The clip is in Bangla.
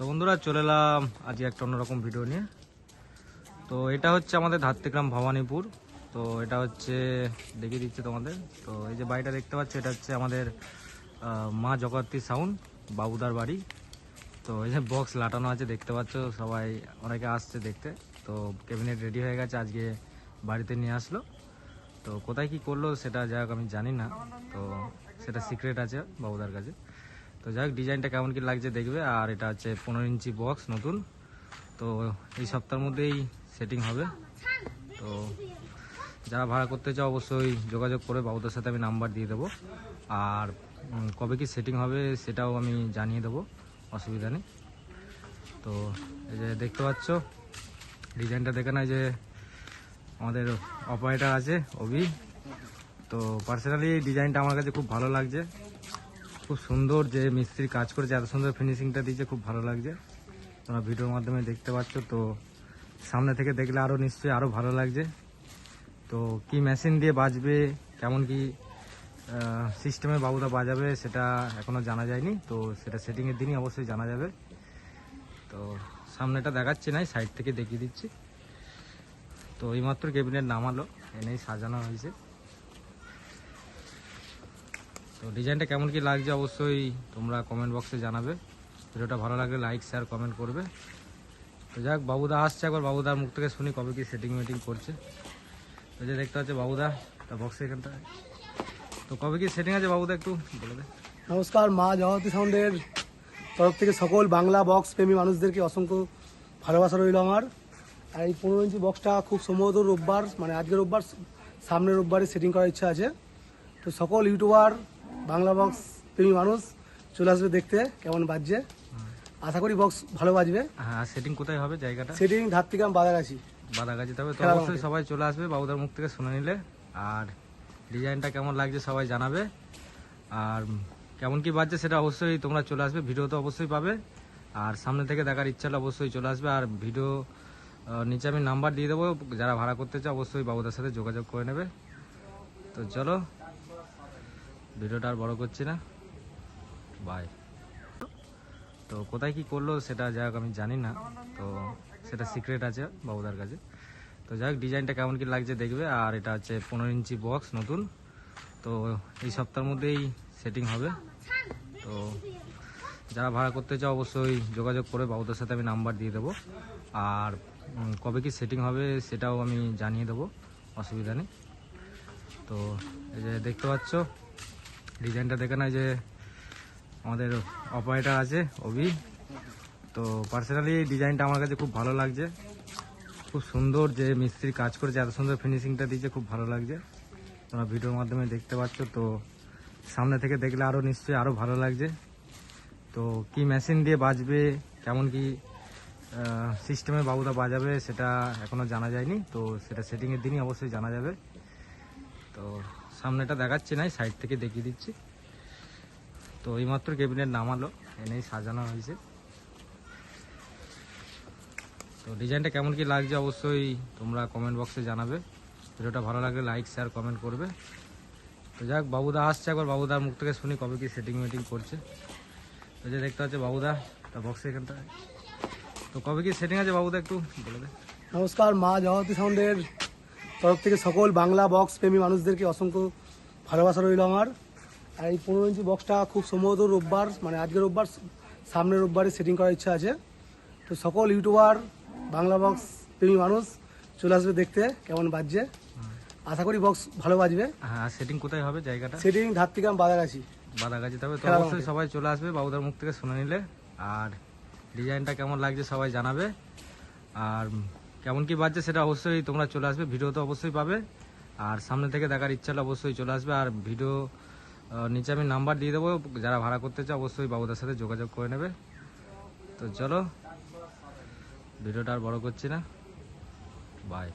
তো বন্ধুরা, চলে এলাম আজকে একটা অন্যরকম ভিডিও নিয়ে। তো এটা হচ্ছে আমাদের ধাত্রিগ্রাম ভবানীপুর। তো এটা হচ্ছে, দেখিয়ে দিচ্ছে তোমাদের। তো এই যে বাড়িটা দেখতে পাচ্ছ, এটা হচ্ছে আমাদের মা জগত্রী সাউন্ড বাবুদার বাড়ি। তো এই যে বক্স লাটানো আছে, দেখতে পাচ্ছ সবাই, অনেকে আসছে দেখতে। তো ক্যাবিনেট রেডি হয়ে গেছে, আজকে বাড়িতে নিয়ে আসলো। তো কোথায় কি করল সেটা যাই আমি জানি না। তো সেটা সিক্রেট আছে বাবুদার কাছে। তো যাই হোক ডিজাইনটা কেমন কি লাগছে দেখবে, আর এটা হচ্ছে পনেরো ইঞ্চি বক্স নতুন। তো এই সপ্তাহের মধ্যেই সেটিং হবে। তো যারা ভাড়া করতে চাও, অবশ্যই যোগাযোগ করে বাবুদের সাথে আমি নাম্বার দিয়ে দেবো। আর কবে কি সেটিং হবে সেটাও আমি জানিয়ে দেবো, অসুবিধা নেই। তো এই যে দেখতে পাচ্ছ, ডিজাইনটা দেখে না যে আমাদের অপারেটার আছে, অভি। তো পার্সোনালি ডিজাইনটা আমার কাছে খুব ভালো লাগছে। খুব সুন্দর যে মিস্ত্রি কাজ করেছে, এত সুন্দর ফিনিশিংটা দিয়েছে, খুব ভালো লাগছে। তোমরা ভিডিওর মাধ্যমে দেখতে পাচ্ছ, তো সামনে থেকে দেখলে আরও নিশ্চয়ই আরও ভালো লাগছে। তো কি মেশিন দিয়ে বাজবে, কেমন কি সিস্টেমে বাবুদা বাজাবে, সেটা এখনও জানা যায়নি। তো সেটা সেটিংয়ের দিনই অবশ্যই জানা যাবে। তো সামনেটা দেখাচ্ছি নাই সাইড থেকে দেখিয়ে দিচ্ছি। তো এইমাত্র ক্যাবিনেট নামালো, এনেই সাজানো হয়েছে। তো ডিজাইনটা কেমন কি লাগছে অবশ্যই তোমরা কমেন্ট বক্সে জানাবে। ভিডিওটা ভালো লাগলে লাইক শেয়ার কমেন্ট করবে। তো যাক, বাবুদা আসছে একবার। বাবুদার মুখ থেকে শুনি কবে কি সেটিং মিটিং করছে। তো যে দেখতে পাচ্ছে বাবুদা, তা বক্সে এখানটা। তো কবে কি সেটিং আছে বাবুদা একটু বলে দে। নমস্কার, মা জগতী সাউন্ডের তরফ থেকে সকল বাংলা বক্স প্রেমী মানুষদেরকে অসংখ্য ভালোবাসা রইল আমার। আর এই পনেরো ইঞ্চি বক্সটা খুব সম্ভবত রোববার মানে আজকে রোববার সামনের রোববারে সেটিং করার ইচ্ছা আছে। তো সকল ইউটিউবার বাংলা বক্স প্রেমী মানুষ চলে আসবে দেখতে কেমন বাজছে। আশা করি বক্স ভালো বাজবে। হ্যাঁ সেটিং কোথায় হবে জায়গাটা? সেটিং ধার থেকে আমি বাজার আছি বাদাগাছি তবে তো অবশ্যই সবাই চলে আসবে বাবুদার মুখ থেকে শুনে নিলে। আর ডিজাইনটা কেমন লাগছে সবাই জানাবে। আর কেমন কি বাজছে সেটা অবশ্যই তোমরা চলে আসবে ভিডিও তো অবশ্যই পাবে। আর সামনে থেকে দেখার ইচ্ছা হলে অবশ্যই চলে আসবে। আর ভিডিও নিচে আমি নাম্বার দিয়ে দেবো। যারা ভাড়া করতে চাও অবশ্যই বাবুদার সাথে যোগাযোগ করে নেবে। তো চলো ভিডিওটা আর বড় করছি না। বাই তো কোথায় কি করল সেটা যাই আমি জানি না। তো সেটা সিক্রেট আছে বাবুদার কাছে। তো যাই ডিজাইনটা কেমন কি লাগছে দেখবে। আর এটা হচ্ছে পনেরো ইঞ্চি বক্স নতুন। তো এই সপ্তাহের মধ্যেই সেটিং হবে। তো যারা ভাড়া করতে চাও অবশ্যই যোগাযোগ করে, বাবুদের সাথে আমি নাম্বার দিয়ে দেবো। আর কবে কি সেটিং হবে সেটাও আমি জানিয়ে দেবো। অসুবিধা নেই। তো এই যে দেখতে পাচ্ছ ডিজাইনটা দেখে না যে আমাদের অপারেটার আছে, অভি। তো পার্সোনালি ডিজাইনটা আমার কাছে খুব ভালো লাগছে। খুব সুন্দর যে মিস্ত্রি কাজ করেছে, এত সুন্দর ফিনিশিংটা দিয়েছে, খুব ভালো লাগছে। তোমরা ভিডিওর মাধ্যমে দেখতে পাচ্ছ, তো সামনে থেকে দেখলে আরও নিশ্চয়ই আরও ভালো লাগছে। তো কি মেশিন দিয়ে বাজবে, কেমন কি সিস্টেমে বাবুদা বাজাবে, সেটা এখনও জানা যায়নি। তো সেটা সেটিংয়ের দিনই অবশ্যই জানা যাবে। তো সামনেটা দেখাচ্ছি নাই সাইড থেকে দেখিয়ে দিচ্ছি। তো এইমাত্র ক্যাবিনেট নামালো, এনেই সাজানো হয়েছে। তো ডিজাইনটা কেমন কি লাগছে অবশ্যই তোমরা কমেন্ট বক্সে জানাবে। ভিডিওটা ভালো লাগলে লাইক শেয়ার কমেন্ট করবে। তো যাক, বাবুদা আসছে একবার, বাবুদার মুখ থেকে শুনি কবে কি সেটিং মিটিং করছে। তো যে দেখতে পাচ্ছে বাবুদা, তা বক্সে এখানটা। তো কবে কি সেটিং আছে বাবুদা একটু বলে দে। নমস্কার, মা জগতী সাউন্ডের তরফ থেকে সকল বাংলা বক্স প্রেমী মানুষদেরকে অসংখ্য ভালোবাসা রইল আমার। আর এই পনেরো ইঞ্চি বক্সটা খুব সম্ভবত রোববার মানে আজকে রোববার সামনের রোববারে সেটিং করার ইচ্ছা আছে। তো সকল ইউটিউবার বাংলা বক্স প্রেমী মানুষ চলে আসবে দেখতে কেমন বাজছে। আশা করি বক্স ভালো বাজবে। হ্যাঁ সেটিং কোথায় হবে জায়গাটা? সেটিং ধার থেকে আমি বাজার আছি বাদাগাছি তবে তো অবশ্যই সবাই চলে আসবে বাবুদার মুখ থেকে শুনে নিলে। আর ডিজাইনটা কেমন লাগছে সবাই জানাবে। আর কেমন কি বাজছে সেটা অবশ্যই তোমরা চলে আসবে, ভিডিও তো অবশ্যই পাবে। আর সামনে থেকে দেখার ইচ্ছা হলে অবশ্যই চলে আসবে। আর ভিডিও নিচে আমি নাম্বার দিয়ে দেবো, যারা ভাড়া করতে চাও অবশ্যই বাবুদের সাথে যোগাযোগ করে নেবে। তো চলো, ভিডিওটা আর বড় করছি না। বাই